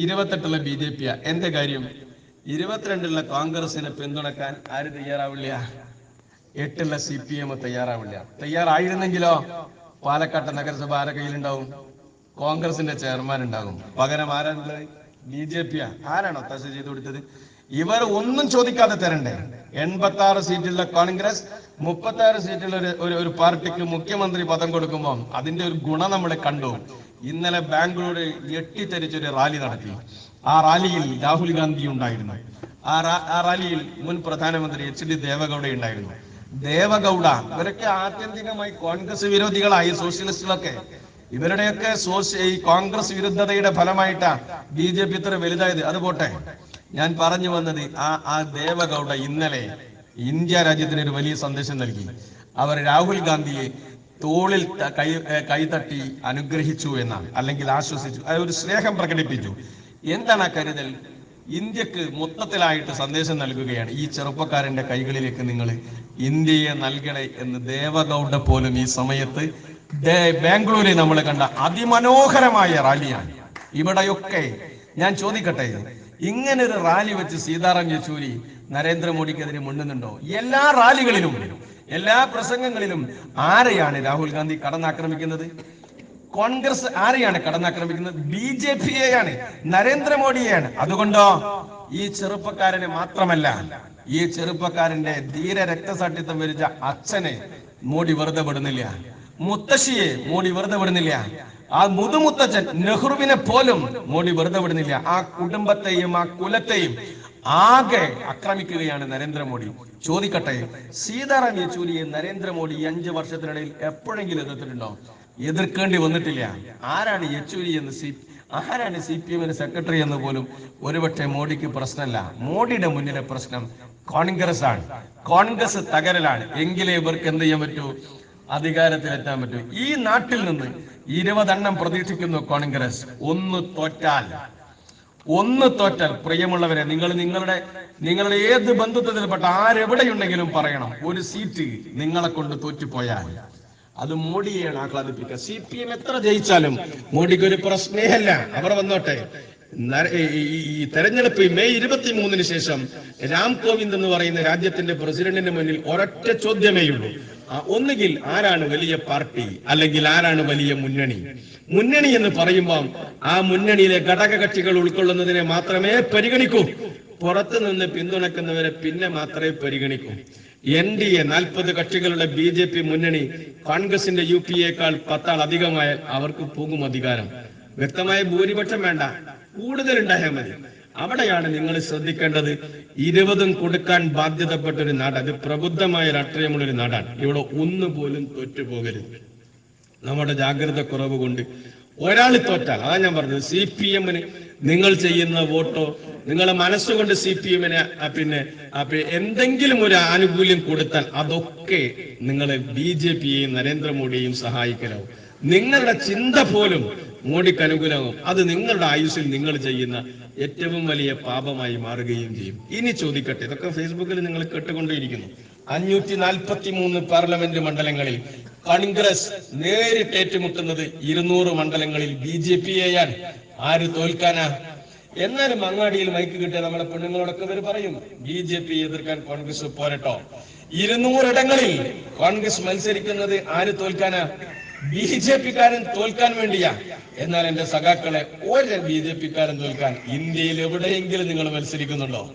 ഇരുപത്തെട്ടുള്ള B J Piya എന്റെ കാര്യം? ഇരുപത്തിരണ്ടുള്ള കോൺഗ്രസിനെ പിന്തുണക്കാൻ ആര് തയ്യാറാവില്ല? എട്ടുള്ള സി പി എം തയ്യാറാവില്ല. തയ്യാറായിരുന്നെങ്കിലോ പാലക്കാട്ടെ നഗരസഭ ആരെ കയ്യിലുണ്ടാവും? കോൺഗ്രസിന്റെ ചെയർമാൻ ഉണ്ടാകും. പകരം ആരാണുള്ളത് ബി ജെ പി ആരാണോ ഒത്താശ ചെയ്തു കൊടുത്തത്? ഇവർ ഒന്നും ചോദിക്കാതെ തരണ്ടേ? എൺപത്തി ആറ് സീറ്റുള്ള കോൺഗ്രസ് മുപ്പത്തി ആറ് സീറ്റുള്ള ഒരു ഒരു പാർട്ടിക്ക് മുഖ്യമന്ത്രി പദം കൊടുക്കുമ്പോൾ അതിന്റെ ഒരു ഗുണം നമ്മൾ കണ്ടു. ഇന്നലെ ബാംഗ്ലൂരിൽ ഞെട്ടിത്തെരിച്ചൊരു റാലി നടത്തി. ആ റാലിയിൽ രാഹുൽ ഗാന്ധി ഉണ്ടായിരുന്നു. ആ ആ റാലിയിൽ മുൻ പ്രധാനമന്ത്രി എച്ച് ഡി ദേവഗൌഡ ഉണ്ടായിരുന്നു. ദേവഗൌഡ ഇവരൊക്കെ ആത്യന്തികമായി കോൺഗ്രസ് വിരോധികളായി സോഷ്യലിസ്റ്റുകളൊക്കെ. ഇവരുടെയൊക്കെ സോഷ്യ ഈ കോൺഗ്രസ് വിരുദ്ധതയുടെ ഫലമായിട്ടാ ബി ജെ പി ഇത്ര വലുതായത്. അത് പോട്ടെ. ഞാൻ പറഞ്ഞു വന്നത് ആ ആ ദേവഗൌഡ ഇന്നലെ ഇന്ത്യ രാജ്യത്തിന് ഒരു വലിയ സന്ദേശം നൽകി. അവർ രാഹുൽ ഗാന്ധിയെ തോളിൽ കൈ കൈതട്ടി അനുഗ്രഹിച്ചു എന്നാണ്. അല്ലെങ്കിൽ ആശ്വസിച്ചു. അത് ഒരു സ്നേഹം പ്രകടിപ്പിച്ചു. എന്താണ് ആ കരുതൽ? ഇന്ത്യയ്ക്ക് മൊത്തത്തിലായിട്ട് സന്ദേശം നൽകുകയാണ്. ഈ ചെറുപ്പക്കാരന്റെ കൈകളിലേക്ക് നിങ്ങൾ ഇന്ത്യയെ നൽകണേ എന്ന് ദേവഗൗഡ പോലും ഈ സമയത്ത് ബാംഗ്ലൂരിൽ നമ്മൾ കണ്ട അതിമനോഹരമായ റാലിയാണ്. ഇവിടെയൊക്കെ ഞാൻ ചോദിക്കട്ടെ ഇങ്ങനെ ഒരു റാലി വെച്ച് സീതാറാം യെച്ചൂരി നരേന്ദ്രമോദിക്കെതിരെ മുണ്ടുന്നുണ്ടോ? എല്ലാ റാലികളിലും എല്ലാ പ്രസംഗങ്ങളിലും ആരെയാണ് രാഹുൽ ഗാന്ധി കടന്നാക്രമിക്കുന്നത്? കോൺഗ്രസ് ആരെയാണ് കടന്നാക്രമിക്കുന്നത്? B J പിയെയാണ് നരേന്ദ്രമോദിയെയാണ്. അതുകൊണ്ടോ ഈ ചെറുപ്പക്കാരനെ മാത്രമല്ല ഈ ചെറുപ്പക്കാരന്റെ ധീര രക്തസാക്ഷിത്വം വരിച്ച അച്ഛനെ മോഡി വെറുതെ വിടുന്നില്ല. മുത്തശ്ശിയെ മോഡി വെറുതെ വിടുന്നില്ല. ആ മുതുമുത്തച്ഛൻ നെഹ്റുവിനെ പോലും മോഡി വെറുതെ വിടുന്നില്ല. ആ കുടുംബത്തെയും ആ കുലത്തെയും ആകെ ആക്രമിക്കുകയാണ് നരേന്ദ്രമോദി. ചോദിക്കട്ടെ സീതാറാം യെച്ചൂരിയെ നരേന്ദ്രമോദി അഞ്ച് വർഷത്തിനിടയിൽ എപ്പോഴെങ്കിലും എതിർത്തിട്ടുണ്ടോ? എതിർക്കേണ്ടി വന്നിട്ടില്ല. ആരാണ് യെച്ചൂരി എന്ന് സി ആരാണ് സി പി എമ്മിന് സെക്രട്ടറി എന്ന് പോലും ഒരുപക്ഷെ മോഡിക്ക് പ്രശ്നമല്ല. മോഡിയുടെ മുന്നിലെ പ്രശ്നം കോൺഗ്രസ് ആണ് കോൺഗ്രസ് തകരലാണ്. എങ്കിലേ ഇവർക്ക് എന്ത് ചെയ്യാൻ പറ്റൂ? അധികാരത്തിലെത്താൻ പറ്റൂ. ഈ നാട്ടിൽ നിന്ന് ഇരുപതെണ്ണം പ്രതീക്ഷിക്കുന്നു കോൺഗ്രസ്. ഒന്ന് തോറ്റാൽ. ഒന്ന് തോറ്റാൽ പ്രിയമുള്ളവരെ നിങ്ങൾ നിങ്ങളുടെ നിങ്ങളുടെ ഏത് ബന്ധുത്വത്തിൽപ്പെട്ട ആരെവിടെയുണ്ടെങ്കിലും പറയണം ഒരു സീറ്റ് നിങ്ങളെ കൊണ്ട് തോറ്റുപോയാൽ. അത് മോഡിയെയാണ് ആഹ്ലാദിപ്പിക്കുക. സി പി എം എത്ര ജയിച്ചാലും മോഡിക്ക് ഒരു പ്രശ്നേയല്ല. അവർ വന്നോട്ടെ. ഈ- തെരഞ്ഞെടുപ്പ് മെയ് ഇരുപത്തി മൂന്നിന് ശേഷം രാം കോവിന്ദ് എന്ന് പറയുന്ന രാജ്യത്തിന്റെ പ്രസിഡന്റിന്റെ മുന്നിൽ ഒരൊറ്റ ചോദ്യമേ ഉള്ളൂ. ഒന്നുകിൽ ആരാണ് വലിയ പാർട്ടി അല്ലെങ്കിൽ ആരാണ് വലിയ മുന്നണി? മുന്നണി എന്ന് പറയുമ്പോൾ ആ മുന്നണിയിലെ ഘടക കക്ഷികൾ ഉൾക്കൊള്ളുന്നതിനെ മാത്രമേ പരിഗണിക്കൂ. പുറത്തു നിന്ന് പിന്തുണക്കുന്നവരെ പിന്നെ മാത്രമേ പരിഗണിക്കൂ. എൻ ഡി എ നാൽപ്പത് കക്ഷികളുടെ ബി ജെ പി മുന്നണി കോൺഗ്രസിന്റെ യു പി എക്കാൾ പത്താൾ അധികമായാൽ അവർക്ക് പോകും അധികാരം. വ്യക്തമായ ഭൂരിപക്ഷം വേണ്ട. കൂടുതൽ ഉണ്ടായാൽ മതി. അവിടെയാണ് നിങ്ങൾ ശ്രദ്ധിക്കേണ്ടത് ഇരുപതും കൊടുക്കാൻ ബാധ്യതപ്പെട്ട ഒരു നാട് അത് പ്രബുദ്ധമായ രാഷ്ട്രീയമുള്ള ഒരു നാടാണ്. ഇവിടെ ഒന്നുപോലും തോറ്റുപോകരുത് നമ്മുടെ ജാഗ്രത കുറവ് കൊണ്ട് ഒരാൾ തോറ്റാൽ അതാ ഞാൻ പറഞ്ഞത് സി പി എമ്മിന് നിങ്ങൾ ചെയ്യുന്ന വോട്ടോ നിങ്ങളെ മനസ്സുകൊണ്ട് സി പി എമ്മിന് പിന്നെ എന്തെങ്കിലും ഒരു ആനുകൂല്യം കൊടുത്താൽ അതൊക്കെ നിങ്ങളെ ബി ജെ പിയെയും നരേന്ദ്രമോദിയെയും സഹായിക്കലാവും. നിങ്ങളുടെ ചിന്ത പോലും മോഡിക്ക് അത് നിങ്ങളുടെ ആയുസ്സിൽ നിങ്ങൾ ചെയ്യുന്ന ഏറ്റവും വലിയ പാപമായി മാറുകയും ചെയ്യും. ഇനി ചോദിക്കട്ടെ ഇതൊക്കെ ഫേസ്ബുക്കിൽ നിങ്ങൾ കേട്ടുകൊണ്ടേയിരിക്കുന്നു. അഞ്ഞൂറ്റി നാൽപ്പത്തി മൂന്ന് പാർലമെന്റ് മണ്ഡലങ്ങളിൽ കോൺഗ്രസ് നേരിട്ട് ഏറ്റുമുട്ടുന്നത് ഇരുന്നൂറ് മണ്ഡലങ്ങളിൽ ബി ജെ പിയെയാണ്. ആര് തോൽക്കാനാ? എന്നാലും അങ്ങാടിയിൽ മൈക്ക് കിട്ടിയ നമ്മളെ പെണ്ണുങ്ങളോടൊക്കെ ഇവർ പറയും ബി ജെ പി എതിർക്കാൻ കോൺഗ്രസ് പോരട്ടോ. ഇരുന്നൂറിടങ്ങളിൽ കോൺഗ്രസ് മത്സരിക്കുന്നത് ആര് തോൽക്കാനാ? ബി ജെ പിക്കാരൻ തോൽക്കാൻ വേണ്ടിയാ. എന്നാൽ എന്റെ സഖാക്കളെ ഒരു ബി ജെ പിക്കാരൻ തോൽക്കാൻ ഇന്ത്യയിൽ എവിടെയെങ്കിലും നിങ്ങൾ മത്സരിക്കുന്നുണ്ടോ?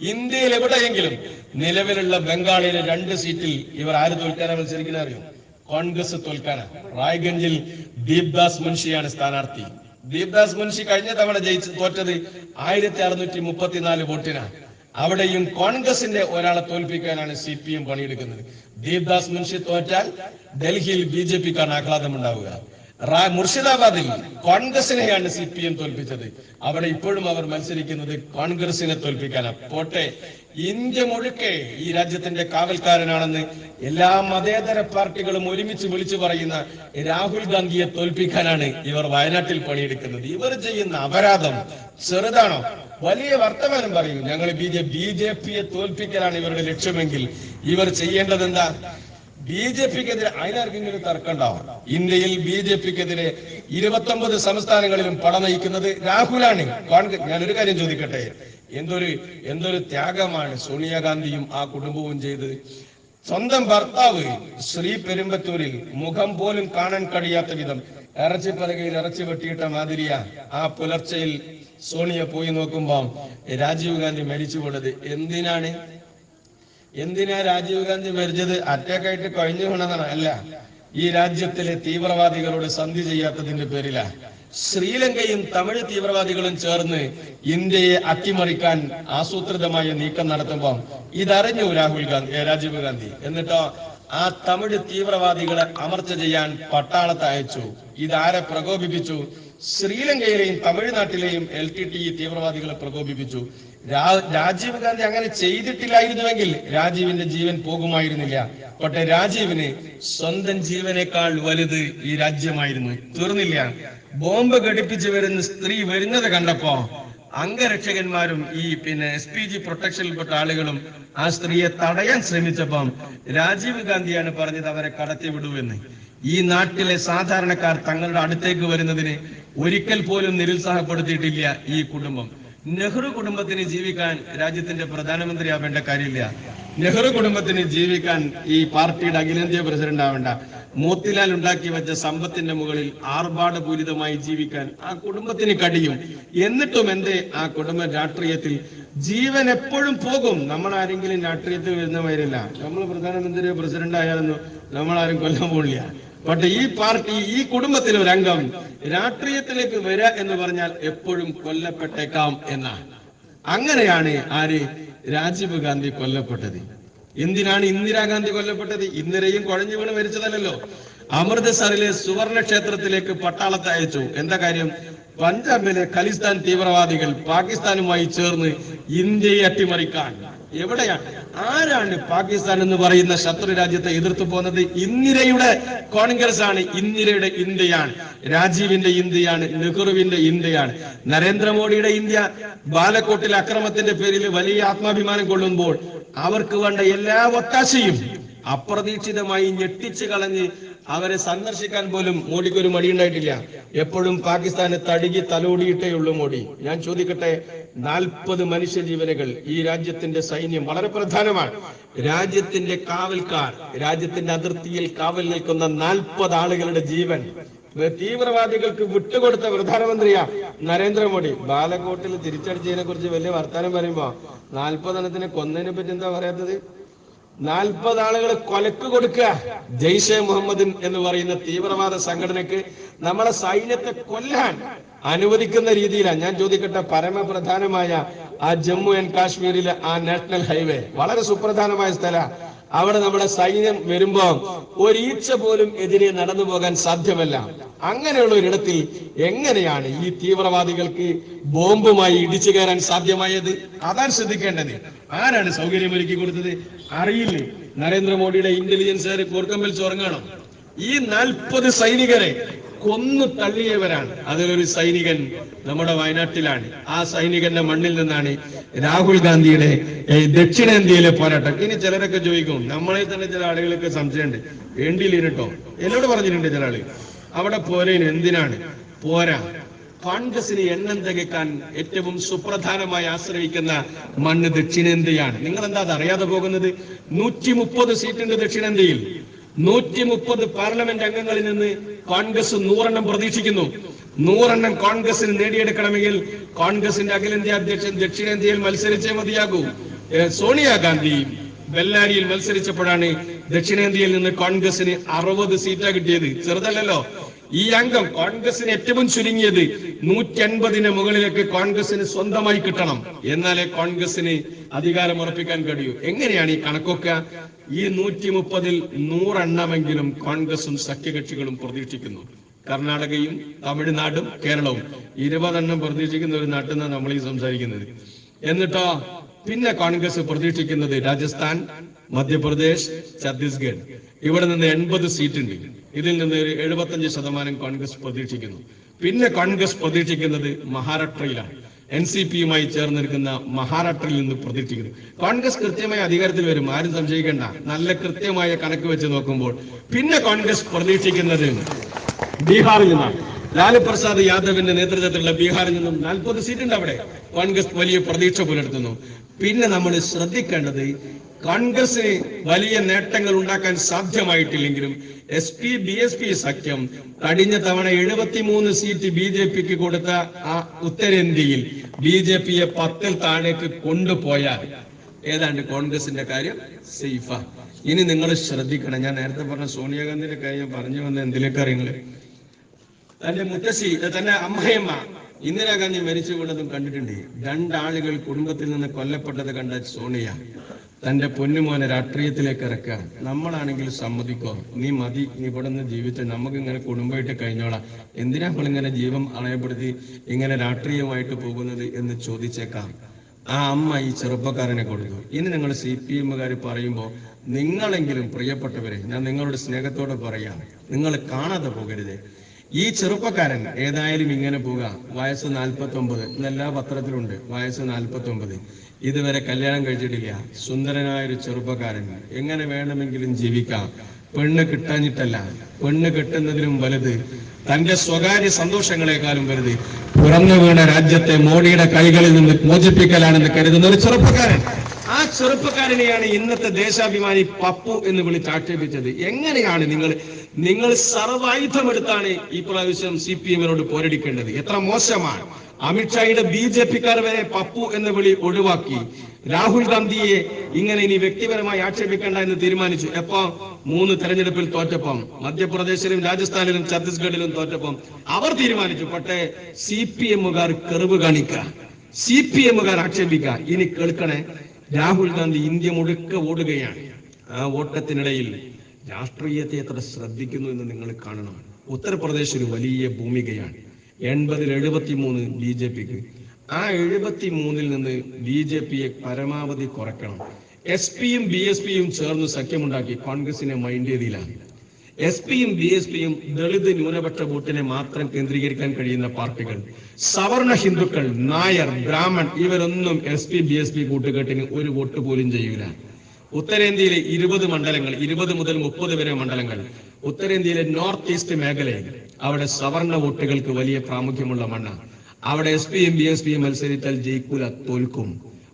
ഇന്ത്യയിൽ എവിടെയെങ്കിലും നിലവിലുള്ള ബംഗാളിലെ രണ്ട് സീറ്റിൽ ഇവർ ആര് തോൽക്കാനാ മത്സരിക്കുന്ന അറിയോ? കോൺഗ്രസ് തോൽക്കാനാ. റായ്ഗഞ്ചിൽ ദീപ്ദാസ് മുൻഷിയാണ് സ്ഥാനാർത്ഥി. ദീപ്ദാസ് മുൻഷി കഴിഞ്ഞ തവണ ജയിച്ച് തോറ്റത് ആയിരത്തി അറുന്നൂറ്റി മുപ്പത്തിനാല് വോട്ടിനാണ് അവിടെയും കോൺഗ്രസിന്റെ ഒരാളെ തോൽപ്പിക്കാനാണ് സി പി എം പണിയെടുക്കുന്നത്. ദീപ്ദാസ് മുൻഷി തോറ്റാൽ ഡൽഹിയിൽ ബി ജെ പിക്കാണ് ആഹ്ലാദം ഉണ്ടാവുക മുർഷിദാബാദിൽ കോൺഗ്രസിനെയാണ് സി പി എം തോൽപ്പിച്ചത്. അവിടെ ഇപ്പോഴും അവർ മത്സരിക്കുന്നത് കോൺഗ്രസിനെ തോൽപ്പിക്കാനാണ്. പോട്ടെ ഇന്ത്യ മുഴുക്കെ ഈ രാജ്യത്തിന്റെ കാവൽക്കാരനാണെന്ന് എല്ലാ മതേതര പാർട്ടികളും ഒരുമിച്ച് വിളിച്ചു പറയുന്ന രാഹുൽ ഗാന്ധിയെ തോൽപ്പിക്കാനാണ് ഇവർ വയനാട്ടിൽ പണിയെടുക്കുന്നത്. ഇവർ ചെയ്യുന്ന അപരാധം ചെറുതാണോ? വലിയ വർത്തമാനം പറയും. ഞങ്ങൾ ബി ജെ ബി ജെ പിയെ തോൽപ്പിക്കലാണ് ഇവരുടെ ലക്ഷ്യമെങ്കിൽ ഇവർ ചെയ്യേണ്ടത് എന്താ ബി ജെ പിക്കെതിരെ അതിനാർക്കെങ്കിലും തർക്കം ഉണ്ടാവും ഇന്ത്യയിൽ ബി ജെ പിക്കെതിരെ ഇരുപത്തൊമ്പത് സംസ്ഥാനങ്ങളിലും പട നയിക്കുന്നത് രാഹുലാണ്. കോൺഗ്രസ് ഞാനൊരു കാര്യം ചോദിക്കട്ടെ? എന്തൊരു എന്തൊരു ത്യാഗമാണ് സോണിയാഗാന്ധിയും ആ കുടുംബവും ചെയ്തത് സ്വന്തം ഭർത്താവ് ശ്രീ പെരുമ്പത്തൂരിൽ മുഖം പോലും കാണാൻ കഴിയാത്ത വിധം ഇറച്ചി പലകയിൽ ഇറച്ചി വെട്ടിയിട്ട മാതിരിയാ ആ പുലർച്ചയിൽ സോണിയ പോയി നോക്കുമ്പോ രാജീവ് ഗാന്ധി മരിച്ചു പോണത്. എന്തിനാണ്? എന്തിനാ രാജീവ് ഗാന്ധി മരിച്ചത്? അറ്റാക്കായിട്ട് കഴിഞ്ഞു വീണതാണ് അല്ല ഈ രാജ്യത്തിലെ തീവ്രവാദികളോട് സന്ധി ചെയ്യാത്തതിന്റെ പേരിലാ. ശ്രീലങ്കയും തമിഴ് തീവ്രവാദികളും ചേർന്ന് ഇന്ത്യയെ അട്ടിമറിക്കാൻ ആസൂത്രിതമായ നീക്കം നടത്തുമ്പോൾ ഇതറിഞ്ഞു രാഹുൽ ഗാന്ധി രാജീവ് ഗാന്ധി. എന്നിട്ടോ ആ തമിഴ് തീവ്രവാദികളെ അമർച്ച ചെയ്യാൻ പട്ടാളത്തെ അയച്ചു. ഇതാരെ പ്രകോപിപ്പിച്ചു? ശ്രീലങ്കയിലെയും തമിഴ്നാട്ടിലെയും എൽ ടി ടി തീവ്രവാദികളെ പ്രകോപിപ്പിച്ചു. രാജീവ് ഗാന്ധി അങ്ങനെ ചെയ്തിട്ടില്ലായിരുന്നുവെങ്കിൽ രാജീവിന്റെ ജീവൻ പോകുമായിരുന്നില്ല. പക്ഷെ രാജീവിന് സ്വന്തം ജീവനേക്കാൾ വലുത് ഈ രാജ്യമായിരുന്നു. തീർന്നില്ല. ബോംബ് ഘടിപ്പിച്ച് വരുന്ന സ്ത്രീ വരുന്നത് കണ്ടപ്പോ അംഗരക്ഷകന്മാരും ഈ പിന്നെ എസ് പി ജി പ്രൊട്ടക്ഷനിൽപ്പെട്ട ആളുകളും ആ സ്ത്രീയെ തടയാൻ ശ്രമിച്ചപ്പം രാജീവ് ഗാന്ധിയാണ് പറഞ്ഞത് അവരെ കടത്തി വിടുവെന്ന് ഈ നാട്ടിലെ സാധാരണക്കാർ തങ്ങളുടെ അടുത്തേക്ക് വരുന്നതിനെ ഒരിക്കൽ പോലും നിരുത്സാഹപ്പെടുത്തിയിട്ടില്ല ഈ കുടുംബം. നെഹ്റു കുടുംബത്തിന് ജീവിക്കാൻ രാജ്യത്തിന്റെ പ്രധാനമന്ത്രി ആവേണ്ട കാര്യമില്ല. നെഹ്റു കുടുംബത്തിന് ജീവിക്കാൻ ഈ പാർട്ടിയുടെ അഖിലേന്ത്യാ പ്രസിഡന്റ് ആവേണ്ട. മോത്തിലാൽ ഉണ്ടാക്കി വെച്ച സമ്പത്തിന്റെ മുകളിൽ ആർഭാടപൂരിതമായി ജീവിക്കാൻ ആ കുടുംബത്തിന് കഴിയും. എന്നിട്ടും എന്തേ ആ കുടുംബ രാഷ്ട്രീയത്തിൽ ജീവൻ എപ്പോഴും പോകും. നമ്മൾ ആരെങ്കിലും രാഷ്ട്രീയത്തിൽ വരുന്നവരില്ല. നമ്മൾ പ്രധാനമന്ത്രിയോ പ്രസിഡന്റ് ആയാലൊന്നും നമ്മൾ ആരും കൊല്ലാൻ പോകില്ല പക്ഷെ ഈ പാർട്ടി ഈ കുടുംബത്തിലെ ഒരു അംഗം രാഷ്ട്രീയത്തിലേക്ക് വരിക എന്ന് പറഞ്ഞാൽ എപ്പോഴും കൊല്ലപ്പെട്ടേക്കാം എന്നാണ്. അങ്ങനെയാണ് ആര് രാജീവ് ഗാന്ധി കൊല്ലപ്പെട്ടത്. എന്തിനാണ് ഇന്ദിരാഗാന്ധി കൊല്ലപ്പെട്ടത്? ഇന്ദിരയും കുഴഞ്ഞു വീണ് മരിച്ചതല്ലോ അമൃത്സറിലെ സുവർണ ക്ഷേത്രത്തിലേക്ക് പട്ടാളത്തെ അയച്ചു. എന്താ കാര്യം? പഞ്ചാബിലെ ഖലിസ്ഥാൻ തീവ്രവാദികൾ പാകിസ്ഥാനുമായി ചേർന്ന് ഇന്ത്യയെ അട്ടിമറിക്കാൻ. എവിടെയാണ് ആരാണ് പാകിസ്ഥാൻ എന്ന് പറയുന്ന ശത്രു രാജ്യത്തെ എതിർത്തു പോകുന്നത്? ഇന്ദിരയുടെ കോൺഗ്രസ് ആണ് ഇന്ദിരയുടെ ഇന്ത്യയാണ്. രാജീവിന്റെ ഇന്ത്യയാണ്. നെഹ്റുവിന്റെ ഇന്ത്യയാണ്. നരേന്ദ്രമോദിയുടെ ഇന്ത്യ ബാലക്കോട്ടിലെ അക്രമത്തിന്റെ പേരിൽ വലിയ ആത്മാഭിമാനം കൊള്ളുമ്പോൾ അവർക്ക് വേണ്ട എല്ലാ ഒത്താശയും അപ്രതീക്ഷിതമായി ഞെട്ടിച്ചു കളഞ്ഞ് അവരെ സന്ദർശിക്കാൻ പോലും മോഡിക്ക് ഒരു മടിയുണ്ടായിട്ടില്ല. എപ്പോഴും പാകിസ്ഥാനെ തടുകി തലോടിയിട്ടേ ഉള്ളൂ മോഡി ഞാൻ ചോദിക്കട്ടെ നാൽപ്പത് മനുഷ്യജീവനുകൾ ഈ രാജ്യത്തിന്റെ സൈന്യം വളരെ പ്രധാനമാണ്. രാജ്യത്തിന്റെ കാവൽക്കാർ രാജ്യത്തിന്റെ അതിർത്തിയിൽ കാവൽ നിൽക്കുന്ന നാൽപ്പത് ആളുകളുടെ ജീവൻ തീവ്രവാദികൾക്ക് വിട്ടുകൊടുത്ത പ്രധാനമന്ത്രിയാ നരേന്ദ്രമോദി. ബാലക്കോട്ടിൽ തിരിച്ചടിച്ചതിനെ കുറിച്ച് വലിയ വർത്താനം പറയുമ്പോ നാൽപ്പതെണ്ണത്തിനെ കൊന്നതിനെ പറ്റി എന്താ പറയാത്തത്? നാൽപ്പത് ആളുകളെ കൊലക്ക് കൊടുക്കുക ജയ്ഷെ മുഹമ്മദിൻ എന്ന് പറയുന്ന തീവ്രവാദ സംഘടനക്ക് നമ്മളെ സൈന്യത്തെ കൊല്ലാൻ അനുവദിക്കുന്ന രീതിയിലാണ്. ഞാൻ ചോദിക്കട്ടെ പരമപ്രധാനമായ ആ ജമ്മു ആൻഡ് കാശ്മീരിലെ ആ നാഷണൽ ഹൈവേ വളരെ സുപ്രധാനമായ സ്ഥല. അവിടെ നമ്മുടെ സൈന്യം വരുമ്പോ ഒരീച്ച പോലും എതിരെ നടന്നു പോകാൻ സാധ്യമല്ല. അങ്ങനെയുള്ള ഒരിടത്തിൽ എങ്ങനെയാണ് ഈ തീവ്രവാദികൾക്ക് ബോംബുമായി ഇടിച്ചു കയറാൻ സാധ്യമായത്? അതാണ് ശ്രദ്ധിക്കേണ്ടത്. ആരാണ് സൗകര്യമൊരുക്കി കൊടുത്തത്? അറിയില്ലേ? നരേന്ദ്രമോദിയുടെ ഇന്റലിജൻസുകാർ കോർക്കമ്പൽ ചുറങ്ങണം? ഈ നാൽപ്പത് സൈനികരെ കൊന്നു തള്ളിയവരാണ്. അതിലൊരു സൈനികൻ നമ്മുടെ വയനാട്ടിലാണ്. ആ സൈനികന്റെ മണ്ണിൽ നിന്നാണ് രാഹുൽ ഗാന്ധിയുടെ ദക്ഷിണേന്ത്യയിലെ പോരാട്ടം. ഇനി ചിലരൊക്കെ ചോദിക്കും നമ്മളെ തന്നെ ചില ആളുകൾക്ക് സംശയമുണ്ട്. വേണ്ടിയില്ലേട്ടോ എന്നോട് പറഞ്ഞിട്ടുണ്ട് ചില ആളുകൾ. അവിടെ പോരേന് എന്തിനാണ്? പോരാ. കോൺഗ്രസിന് എണ്ണം തികക്കാൻ ഏറ്റവും സുപ്രധാനമായി ആശ്രയിക്കുന്ന മണ്ണ് ദക്ഷിണേന്ത്യയാണ്. നിങ്ങൾ എന്താ അറിയാതെ പോകുന്നത്? നൂറ്റി മുപ്പത് സീറ്റുണ്ട് ദക്ഷിണേന്ത്യയിൽ നൂറ്റി മുപ്പത് പാർലമെന്റ് അംഗങ്ങളിൽ നിന്ന് കോൺഗ്രസ് നൂറെണ്ണം പ്രതീക്ഷിക്കുന്നു. നൂറെണ്ണം കോൺഗ്രസിന് നേടിയെടുക്കണമെങ്കിൽ കോൺഗ്രസിന്റെ അഖിലേന്ത്യാ അധ്യക്ഷൻ ദക്ഷിണേന്ത്യയിൽ മത്സരിച്ചേ മതിയാകൂ. സോണിയാഗാന്ധി ബെല്ലാരിയിൽ മത്സരിച്ചപ്പോഴാണ് ദക്ഷിണേന്ത്യയിൽ നിന്ന് കോൺഗ്രസിന് അറുപത് സീറ്റാ കിട്ടിയത്. ചെറുതല്ലല്ലോ. ഈ അംഗം കോൺഗ്രസിന് ഏറ്റവും ചുരുങ്ങിയത് നൂറ്റി അൻപതിന് മുകളിലേക്ക് കോൺഗ്രസിന് സ്വന്തമായി കിട്ടണം. എന്നാലേ കോൺഗ്രസിന് അധികാരം ഉറപ്പിക്കാൻ കഴിയൂ. എങ്ങനെയാണ് ഈ കണക്കൊക്കെ? ഈ നൂറ്റി മുപ്പതിൽ നൂറെണ്ണമെങ്കിലും കോൺഗ്രസും സഖ്യകക്ഷികളും പ്രതീക്ഷിക്കുന്നു. കർണാടകയും തമിഴ്നാടും കേരളവും. ഇരുപതെണ്ണം പ്രതീക്ഷിക്കുന്ന ഒരു നാട്ടിൽ നമ്മൾ ഈ സംസാരിക്കുന്നത്. എന്നിട്ടോ പിന്നെ കോൺഗ്രസ് പ്രതീക്ഷിക്കുന്നത് രാജസ്ഥാൻ മധ്യപ്രദേശ് ഛത്തീസ്ഗഡ്. ഇവിടെ നിന്ന് എൺപത് സീറ്റ് ഉണ്ട് ഇതിൽ നിന്ന് എഴുപത്തഞ്ച് ശതമാനം കോൺഗ്രസ് പ്രതീക്ഷിക്കുന്നു. പിന്നെ കോൺഗ്രസ് പ്രതീക്ഷിക്കുന്നത് മഹാരാഷ്ട്രയിലാണ്. എൻ സി പിയുമായി ചേർന്ന് നിൽക്കുന്ന മഹാരാഷ്ട്രയിൽ നിന്ന് പ്രതീക്ഷിക്കുന്നു കോൺഗ്രസ് കൃത്യമായ അധികാരത്തിൽ വരും ആരും സംശയിക്കേണ്ട. നല്ല കൃത്യമായ കണക്ക് വെച്ച് നോക്കുമ്പോൾ പിന്നെ കോൺഗ്രസ് പ്രതീക്ഷിക്കുന്നത് ബീഹാറിൽ നിന്നാണ്. ലാലു പ്രസാദ് യാദവിന്റെ നേതൃത്വത്തിലുള്ള ബീഹാറിൽ നിന്നും നാൽപ്പത് സീറ്റുണ്ട് അവിടെ. കോൺഗ്രസ് വലിയ പ്രതീക്ഷ പുലർത്തുന്നു. പിന്നെ നമ്മൾ ശ്രദ്ധിക്കേണ്ടത് കോൺഗ്രസിന് വലിയ നേട്ടങ്ങൾ ഉണ്ടാക്കാൻ സാധ്യമായിട്ടില്ലെങ്കിലും S P B S P സഖ്യം കഴിഞ്ഞ തവണ എഴുപത്തിമൂന്ന് സീറ്റ് ബി ജെ പിക്ക് കൊടുത്ത ആ ഉത്തരേന്ത്യയിൽ ബി ജെ പിയെ പത്തിൽ താഴേക്ക് കൊണ്ടുപോയാൽ ഏതാണ്ട് കോൺഗ്രസിന്റെ കാര്യം സേഫാ. ഇനി നിങ്ങൾ ശ്രദ്ധിക്കണം. ഞാൻ നേരത്തെ പറഞ്ഞ സോണിയാഗാന്ധിയുടെ കാര്യം പറഞ്ഞു വന്ന എന്തിലേക്ക് അറിയങ്ങൾ തന്റെ മുത്തശ്ശി തന്റെ അമ്മയമ്മ ഇന്ദിരാഗാന്ധി മരിച്ചു കൊണ്ടതും കണ്ടിട്ടുണ്ട്. രണ്ടാളുകൾ കുടുംബത്തിൽ നിന്ന് കൊല്ലപ്പെട്ടത് കണ്ട സോണിയ. തന്റെ പൊന്നുമോനെ രാഷ്ട്രീയത്തിലേക്ക് ഇറക്കുക. നമ്മളാണെങ്കിൽ സമ്മതിക്കോ? നീ മതി. നീ ഇവിടെ നിന്ന് ജീവിച്ച് നമുക്ക് ഇങ്ങനെ കുടുംബമായിട്ട് കഴിഞ്ഞോളാം. എന്തിനാ നമ്മൾ ഇങ്ങനെ ജീവൻ അണയപ്പെടുത്തി ഇങ്ങനെ രാഷ്ട്രീയമായിട്ട് പോകുന്നത് എന്ന് ചോദിച്ചേക്കാം. ആ അമ്മ ഈ ചെറുപ്പക്കാരനെ കൊടുത്തു. ഇനി നിങ്ങൾ സി പി എമ്മുകാർ പറയുമ്പോൾ നിങ്ങളെങ്കിലും പ്രിയപ്പെട്ടവരെ ഞാൻ നിങ്ങളുടെ സ്നേഹത്തോടെ പറയാം. നിങ്ങൾ കാണാതെ പോകരുത്. ഈ ചെറുപ്പക്കാരൻ ഏതായാലും ഇങ്ങനെ പോകാം. വയസ്സ് നാൽപ്പത്തി ഒമ്പത് ഇന്നെല്ലാ പത്രത്തിലുണ്ട് വയസ്സ് നാൽപ്പത്തി ഒമ്പത് ഇതുവരെ കല്യാണം കഴിച്ചിട്ടില്ല. സുന്ദരനായ ഒരു ചെറുപ്പക്കാരൻ. എങ്ങനെ വേണമെങ്കിലും ജീവിക്കാം. പെണ്ണ് കിട്ടാഞ്ഞിട്ടല്ല. പെണ്ണ് കിട്ടുന്നതിലും വലുത്. തന്റെ സ്വകാര്യ സന്തോഷങ്ങളെക്കാളും വലുത്. പുറന്നു വീണ രാജ്യത്തെ മോഡിയുടെ കൈകളിൽ നിന്ന് മോചിപ്പിക്കലാണെന്ന് കരുതുന്ന ഒരു ചെറുപ്പക്കാരൻ. ചെറുപ്പക്കാരനെയാണ് ഇന്നത്തെ ദേശാഭിമാനി പപ്പു എന്ന് വിളിച്ച് ആക്ഷേപിച്ചത്. എങ്ങനെയാണ് നിങ്ങൾ നിങ്ങൾ സർവായുധമെടുത്താണ് ഈ പ്രാവശ്യം സി പി എമ്മിനോട് പോരടിക്കേണ്ടത്? എത്ര മോശമാണ്. അമിത്ഷായുടെ ബി ജെ പിക്കാർ വരെ പപ്പു എന്ന വിളി ഒഴിവാക്കി. രാഹുൽ ഗാന്ധിയെ ഇങ്ങനെ ഇനി വ്യക്തിപരമായി ആക്ഷേപിക്കേണ്ട എന്ന് തീരുമാനിച്ചു. എപ്പോ? മൂന്ന് തെരഞ്ഞെടുപ്പിൽ തോറ്റപ്പം. മധ്യപ്രദേശിലും രാജസ്ഥാനിലും ഛത്തീസ്ഗഡിലും തോറ്റപ്പം. അവർ തീരുമാനിച്ചു പക്ഷേ സി പി എമ്മുകാർ കെറിവ് കാണിക്കുക സി പി എമ്മുകാർ ആക്ഷേപിക്കുക ഇനി കേൾക്കണേ രാഹുൽ ഗാന്ധി ഇന്ത്യ മുഴുക്ക ഓടുകയാണ്. ആ ഓട്ടത്തിനിടയിൽ രാഷ്ട്രീയത്തെ എത്ര ശ്രദ്ധിക്കുന്നു എന്ന് നിങ്ങൾ കാണണം. ഉത്തർപ്രദേശ് ഒരു വലിയ ഭൂമികയാണ്. എൺപതിൽ എഴുപത്തി മൂന്ന് ബി ജെ പിക്ക്. ആ എഴുപത്തി മൂന്നിൽ നിന്ന് ബി ജെ പിയെ പരമാവധി കുറയ്ക്കണം എസ് പിയും ബി എസ് പിയും ചേർന്ന് സഖ്യമുണ്ടാക്കി കോൺഗ്രസിനെ മൈൻഡ് ചെയ്തില്ലാണ് എസ് പിയും ബി എസ് പിയും ദളിത് ന്യൂനപക്ഷ വോട്ടിനെ മാത്രം കേന്ദ്രീകരിക്കാൻ കഴിയുന്ന പാർട്ടികൾ സവർണ ഹിന്ദുക്കൾ നായർ ബ്രാഹ്മൺ ഇവരൊന്നും S P B S P കൂട്ടുകെട്ടിന് ഒരു വോട്ട് പോലും ചെയ്യൂല. ഉത്തരേന്ത്യയിലെ ഇരുപത് മണ്ഡലങ്ങൾ ഇരുപത് മുതൽ മുപ്പത് വരെ മണ്ഡലങ്ങൾ ഉത്തരേന്ത്യയിലെ നോർത്ത് ഈസ്റ്റ് മേഖലയിൽ അവിടെ സവർണ വോട്ടുകൾക്ക് വലിയ പ്രാമുഖ്യമുള്ള മണ്ണ. അവിടെ എസ് പിയും ബി എസ് പിയും മത്സരിച്ചാൽ ജയിക്കൂല തോൽക്കും.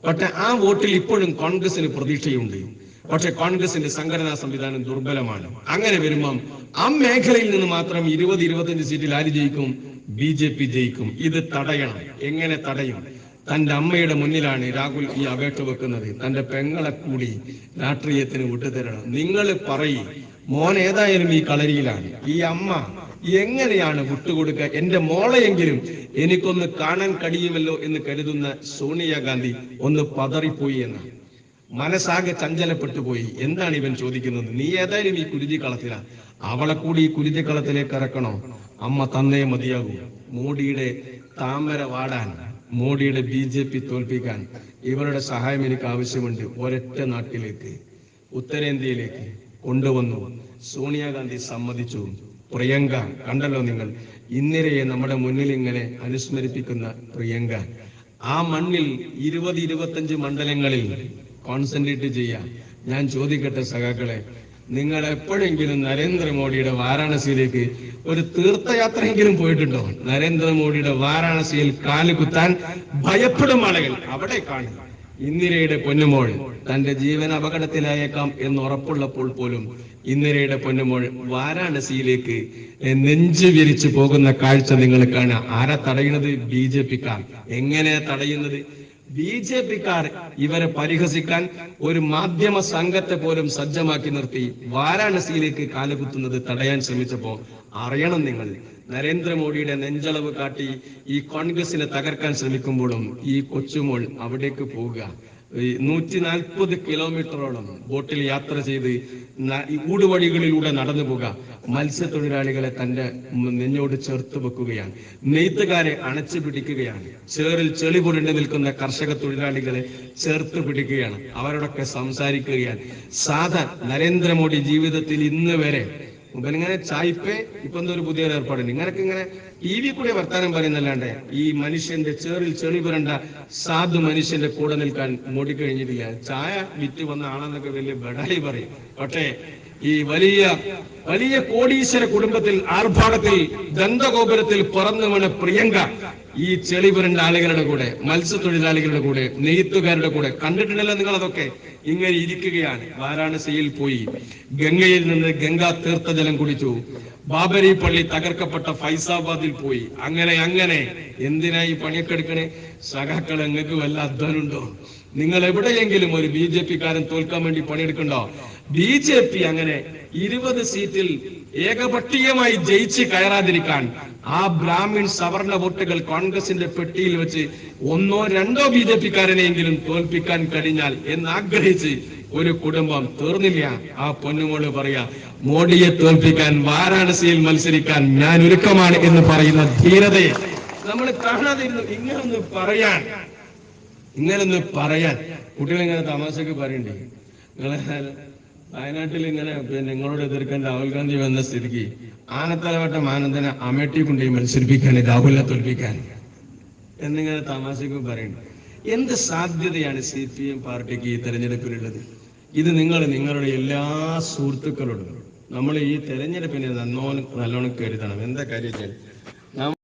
പക്ഷെ ആ വോട്ടിൽ ഇപ്പോഴും കോൺഗ്രസിന് പ്രതീക്ഷയുണ്ട്. പക്ഷെ കോൺഗ്രസിന്റെ സംഘടനാ സംവിധാനം ദുർബലമാണ്. അങ്ങനെ വരുമ്പം ആ മേഖലയിൽ നിന്ന് മാത്രം ഇരുപത് ഇരുപത്തഞ്ച് സീറ്റിൽ ആര് ജയിക്കും? ബി ജെ പി ജയിക്കും. ഇത് തടയണം. എങ്ങനെ തടയും? തന്റെ അമ്മയുടെ മുന്നിലാണ് രാഹുൽ ഈ അപേക്ഷ വെക്കുന്നത്. തന്റെ പെങ്ങളെ കൂടി രാഷ്ട്രീയത്തിന് വിട്ടുതരണം. നിങ്ങൾ പറയും മോൻ ഏതായാലും ഈ കളരിയിലാണ്. ഈ അമ്മ എങ്ങനെയാണ് വിട്ടുകൊടുക്കുക? എന്റെ മോളെയെങ്കിലും എനിക്കൊന്ന് കാണാൻ കഴിയുമല്ലോ എന്ന് കരുതുന്ന സോണിയാഗാന്ധി ഒന്ന് പതറിപ്പോയി എന്ന് മനസ്സാകെ ചഞ്ചലപ്പെട്ടു പോയി എന്താണ് ഇവൻ ചോദിക്കുന്നത്? നീ ഏതായാലും ഈ കുരുതി കളത്തിലാ. അവളെ കൂടി ഈ കുരുതി കളത്തിലേക്ക് ഇറക്കണോ? അമ്മ തന്നേ മതിയാകൂ. മോഡിയുടെ താമര വാടാൻ മോഡിയുടെ ബി ജെ പി തോൽപ്പിക്കാൻ ഇവരുടെ സഹായം എനിക്ക് ആവശ്യമുണ്ട്. ഒരൊറ്റ നാട്ടിലേക്ക് ഉത്തരേന്ത്യയിലേക്ക് കൊണ്ടുവന്നു. സോണിയാഗാന്ധി സമ്മതിച്ചു. പ്രിയങ്ക കണ്ടല്ലോ നിങ്ങൾ ഇന്ദിരയെ നമ്മുടെ മുന്നിൽ ഇങ്ങനെ അനുസ്മരിപ്പിക്കുന്ന പ്രിയങ്ക. ആ മണ്ണിൽ ഇരുപത് ഇരുപത്തഞ്ച് മണ്ഡലങ്ങളിൽ കോൺസെൻട്രേറ്റ് ചെയ്യാം. ഞാൻ ചോദിക്കട്ടെ സഖാക്കളെ നിങ്ങൾ എപ്പോഴെങ്കിലും നരേന്ദ്രമോദിയുടെ വാരാണസിയിലേക്ക് ഒരു തീർത്ഥയാത്രയെങ്കിലും പോയിട്ടുണ്ടോ? നരേന്ദ്രമോദിയുടെ വാരാണസിയിൽ കാൽ കുത്താൻ ഭയപ്പെടും ആളുകൾ അവിടെ കാണും. ഇന്ദിരയുടെ പൊന്നുമോൾ തന്റെ ജീവൻ അപകടത്തിലായേക്കാം എന്ന് ഉറപ്പുള്ളപ്പോൾ പോലും ഇന്ദിരയുടെ പൊന്നുമോൾ വാരാണസിയിലേക്ക് നെഞ്ചു വിരിച്ചു പോകുന്ന കാഴ്ച നിങ്ങൾ കാണുക. ആരാ തടയുന്നത്? ബി ജെ പിക്കാർ. എങ്ങനെ തടയുന്നത്? ബി ജെ പിക്കാർ ഇവരെ പരിഹസിക്കാൻ ഒരു മാധ്യമ സംഘത്തെ പോലും സജ്ജമാക്കി നിർത്തി വാരാണസിയിലേക്ക് കാലുകുത്തുന്നത് തടയാൻ ശ്രമിച്ചപ്പോ അറിയണം നിങ്ങൾ. നരേന്ദ്രമോദിയുടെ നെഞ്ചളവ് കാട്ടി ഈ കോൺഗ്രസിനെ തകർക്കാൻ ശ്രമിക്കുമ്പോഴും ഈ കൊച്ചുമോൾ അവിടേക്ക് പോവുക. ഈ നൂറ്റി നാൽപ്പത് കിലോമീറ്ററോളം ബോട്ടിൽ യാത്ര ചെയ്ത് ഊടുവഴികളിലൂടെ നടന്നു പോകുക മത്സ്യത്തൊഴിലാളികളെ തന്റെ നെഞ്ഞോട് ചേർത്ത് വെക്കുകയാണ്. നെയ്ത്തുകാരെ അണച്ചു പിടിക്കുകയാണ്. ചേറിൽ ചെളി പുരണ്ടു നിൽക്കുന്ന കർഷക തൊഴിലാളികളെ ചേർത്ത് പിടിക്കുകയാണ്. അവരോടൊക്കെ സംസാരിക്കുകയാണ്. സാധാ നരേന്ദ്രമോദി ജീവിതത്തിൽ ഇന്ന് വരെ മുമ്പിലിങ്ങനെ ചായ്പേ ഇപ്പൊ ഒരു പുതിയൊരു ഏർപ്പാടുണ്ട്. ഇങ്ങനൊക്കെ ഇങ്ങനെ ടി വി കൂടെ വർത്താനം പറയുന്നല്ലാണ്ട് ഈ മനുഷ്യന്റെ ചേറിൽ ചെളി പുരണ്ട സാധു മനുഷ്യന്റെ കൂടെ നിൽക്കാൻ മോടി കഴിഞ്ഞിട്ടില്ല. ചായ വിറ്റ് വന്ന ആളെന്നൊക്കെ വലിയ ബടായി പറയും. പക്ഷേ ഈ വലിയ വലിയ കോടീശ്വര കുടുംബത്തിൽ ആർഭാടത്തിൽ ദന്തഗോപുരത്തിൽ പറന്നു വീണ പ്രിയങ്ക. ഈ ചെളി പുരണ്ട ആളുകളുടെ കൂടെ മത്സ്യത്തൊഴിലാളികളുടെ കൂടെ നെയ്ത്തുകാരുടെ കൂടെ കണ്ടിട്ടുണ്ടല്ലോ നിങ്ങൾ അതൊക്കെ. ഇങ്ങനെ ഇരിക്കുകയാണ്. വാരാണസിയിൽ പോയി ഗംഗയിൽ നിന്ന് ഗംഗാ തീർത്ഥജലം കുടിച്ചു. ബാബരി പള്ളി തകർക്കപ്പെട്ട ഫൈസാബാദിൽ പോയി. അങ്ങനെ അങ്ങനെ. എന്തിനായി പണിയൊക്കെ എടുക്കണേ? സഖാക്കൾ നിങ്ങൾക്ക് വല്ല അധ്വാനുണ്ടോ നിങ്ങൾ എവിടെയെങ്കിലും ഒരു ബി ജെ കാരൻ തോൽക്കാൻ വേണ്ടി പണിയെടുക്കണ്ടോ? ബി ജെ പി അങ്ങനെ ഇരുപത് സീറ്റിൽ ഏകപക്ഷീയമായി ജയിച്ച് കയറാതിരിക്കാൻ ആ ബ്രാഹ്മിൺ സവർണ വോട്ടുകൾ കോൺഗ്രസിന്റെ പെട്ടിയിൽ വെച്ച് ഒന്നോ രണ്ടോ ബി ജെ പിക്കാരനെയെങ്കിലും തോൽപ്പിക്കാൻ കഴിഞ്ഞാൽ എന്ന് ആഗ്രഹിച്ച് ഒരു കുടുംബം തീർന്നില്ല. ആ പൊന്നുമോൾ പറയാ മോഡിയെ തോൽപ്പിക്കാൻ വാരാണസിയിൽ മത്സരിക്കാൻ ഞാൻ ഒരുക്കമാണ് എന്ന് പറയുന്ന ധീരതയെ നമ്മൾ കാണാതിരുന്നു. ഇങ്ങനൊന്ന് പറയാൻ ഇങ്ങനൊന്ന് പറയാൻ. കുട്ടികൾ ഇങ്ങനെ തമാശക്ക് പറയണ്ടേ? നിങ്ങളെ വയനാട്ടിൽ ഇങ്ങനെ നിങ്ങളോട് എതിർക്കാൻ രാഹുൽ ഗാന്ധി വന്ന സ്ഥിതിക്ക് ആനത്തലവട്ടം ആനന്ദനെ അമേട്ടി കൊണ്ടുപോയി മത്സരിപ്പിക്കാൻ രാഹുലിനെ തോൽപ്പിക്കാൻ എന്നിങ്ങനെ തമാശക്ക് പറയുന്നു എന്ത് സാധ്യതയാണ് സി പി എം പാർട്ടിക്ക് ഈ തെരഞ്ഞെടുപ്പിലുള്ളത്? ഇത് നിങ്ങൾ നിങ്ങളുടെ എല്ലാ സുഹൃത്തുക്കളോടും. നമ്മൾ ഈ തെരഞ്ഞെടുപ്പിനെ നന്നോണം നല്ലോണം കരുതണം. എന്താ കാര്യം